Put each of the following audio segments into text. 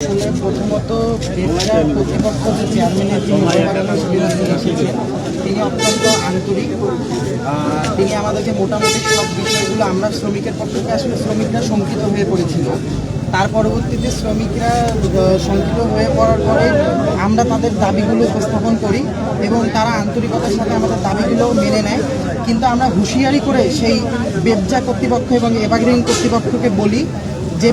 প্রথমত কর্তৃপক্ষ যে চেয়ারম্যানের তিনি অত্যন্ত আন্তরিক। তিনি আমাদেরকে মোটামুটি সব বিষয়গুলো আমরা শ্রমিকের পক্ষ থেকে, আসলে শ্রমিকরা শঙ্কিত হয়ে পড়েছিল। তার পরবর্তীতে শ্রমিকরা শঙ্কিত হয়ে পড়ার পরে আমরা তাদের দাবিগুলো উপস্থাপন করি এবং তারা আন্তরিকতার সাথে আমাদের দাবিগুলো মেনে নেয়। কিন্তু আমরা হুঁশিয়ারি করে সেই বেবজা কর্তৃপক্ষ এবং এভারগ্রিন কর্তৃপক্ষকে বলি যে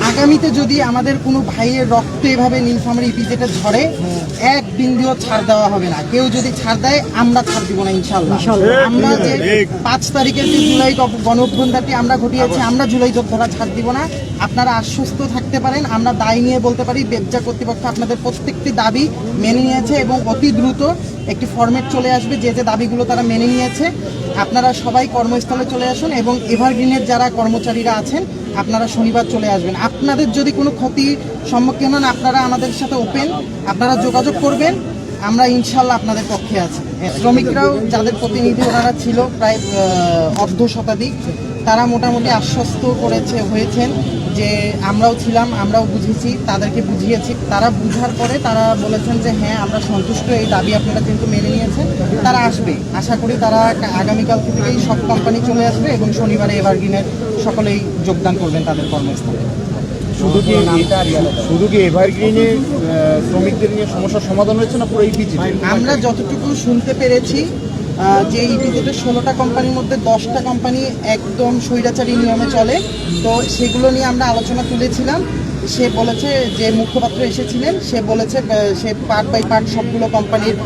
আগামীতে যদি আমাদের কোনো ভাইয়ের রক্ত এভাবে নীলফামারী ইপিজেটে ঝরে এক বিন্দুও ছাড় দেওয়া হবে না। কেউ যদি ছাড় দেয় আমরা ছাড় দিব না ইনশাল্লাহ। আমরা যে পাঁচ তারিখের যে জুলাই গণ- আমরা ঘটিয়েছি আমরা জুলাই যোদ্ধারা ছাড় দিব না। আপনারা আশ্বস্ত থাকতে পারেন আমরা দায় নিয়ে বলতে পারি বেবজা কর্তৃপক্ষ আপনাদের প্রত্যেকটি দাবি মেনে নিয়েছে এবং অতি দ্রুত একটি ফরম্যাট চলে আসবে, যে যে দাবিগুলো তারা মেনে নিয়েছে। আপনারা সবাই কর্মস্থলে চলে আসুন এবং এভারগ্রিনের যারা কর্মচারীরা আছেন, আপনারা শনিবার চলে আসবেন। আপনাদের যদি কোনো ক্ষতি সম্মুখীন হন, আপনারা আমাদের সাথে ওপেন আপনারা যোগাযোগ করবেন, আমরা ইনশাল্লাহ আপনাদের পক্ষে আছি। শ্রমিকরাও, যাদের প্রতিনিধি ওনারা ছিল, প্রায় অর্ধ শতাধিক, তারা মোটামুটি আশ্বস্ত করেছে, হয়েছেন। যে আমরাও ছিলাম আমরাও বুঝেছি তাদেরকে বুঝিয়েছি। তারা বুঝার পরে তারা বলেছেন যে হ্যাঁ আমরা সন্তুষ্ট এই দাবি আপনারা যেহেতু মেনে নিয়েছেন তারা আসবে। আশা করি তারা আগামীকাল থেকেই সব কোম্পানি চলে আসবে এবং শনিবারে এভারগ্রিনের সকলেই যোগদান করবেন তাদের কর্মস্থলে। শুধু কি শুধু কি এভারগ্রিনে শ্রমিকদের নিয়ে সমস্যার সমাধান হয়েছে না পুরো এই আমরা যতটুকু শুনতে পেরেছি যে ইপিজেতে ষোলোটা কোম্পানির মধ্যে দশটা কোম্পানি একদম স্বৈরাচারী নিয়মে চলে। তো সেগুলো নিয়ে আমরা আলোচনা তুলেছিলাম। সে বলেছে যে মুখপাত্র এসেছিলেন, সে বলেছে সে পার্ট বাই পার্ট সবগুলো কোম্পানির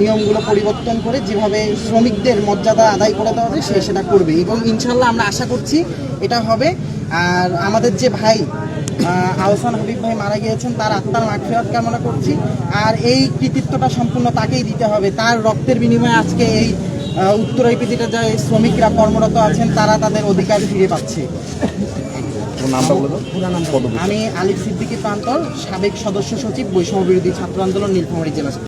নিয়মগুলো পরিবর্তন করে যেভাবে শ্রমিকদের মর্যাদা আদায় করে দেওয়া যায় সে সেটা করবে। এবং ইনশাল্লাহ আমরা আশা করছি এটা হবে। আর আমাদের যে ভাই আহসান হাবিব ভাই মারা গিয়েছেন তার আত্মার মাগফিরাত কামনা করছি। আর এই কৃতিত্বটা সম্পূর্ণ তাকেই দিতে হবে। তার রক্তের বিনিময়ে আজকে এই উত্তর আইপিজিটা যে শ্রমিকরা কর্মরত আছেন তারা তাদের অধিকার ফিরে পাচ্ছে। আমি আলিফ সিদ্দিকী প্রান্তর সাবেক সদস্য সচিব বৈষম্য বিরোধী ছাত্র আন্দোলন নীলফামারী জেলা